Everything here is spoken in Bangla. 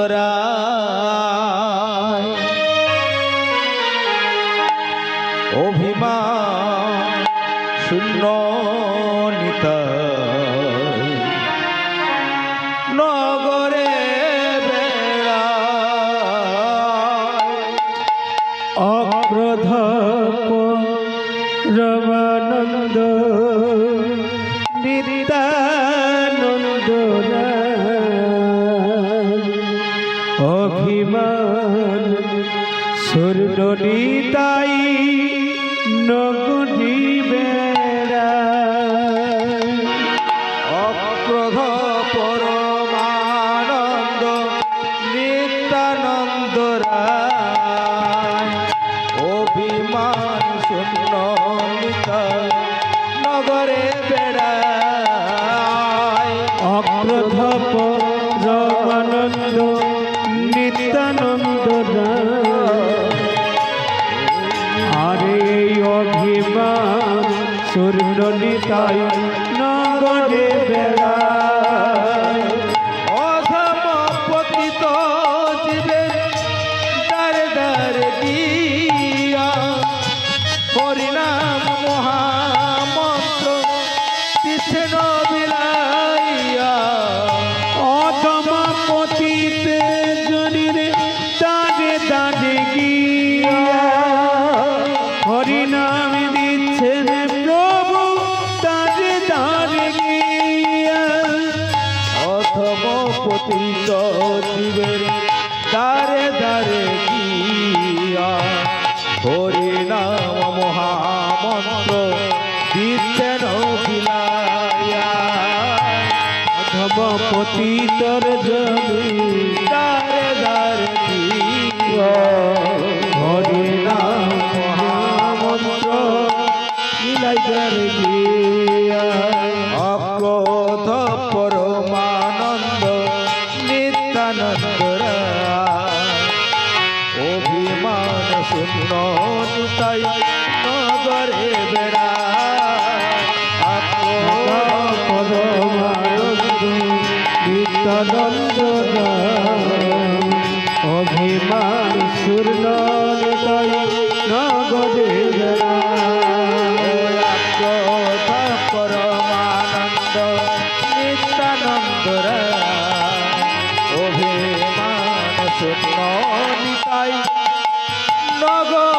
জোড়া অভিমান শূন্য নগরে বেড়া অক্রধ রমানন্দ নিতা অভিমান স্বর্ণনিতাই নগরী বেড়া অক্রোধ পরমানন্দ নিত্যানন্দ রায়। অভিমান শূন্য নগরে বেড়ায়। অক্রধপ রমানন্দ স্বর্ণনিতাই নগরে বেলা অধম পতিত দ্বারে দ্বারে গিয়া হরিনাম মহামন্ত্র কৃষ্ণ বিলাইয়া অধম পতিত জীবের দ্বারে দ্বারে গিয়া হরিনাম মহামন্ত্র দিচ্ছেন বিলাইয়া অধম পতিতর জমি দারে দারে দিয়া হরে নাম মহামন্ত্র গিয়া। অক্রোধ পরমানন্দ নিত্যানন্দ অভিমান শূন্য নিতাই নগরে বেড়া। নিত্যানন্দ অভিমান শূর্ণ নগরে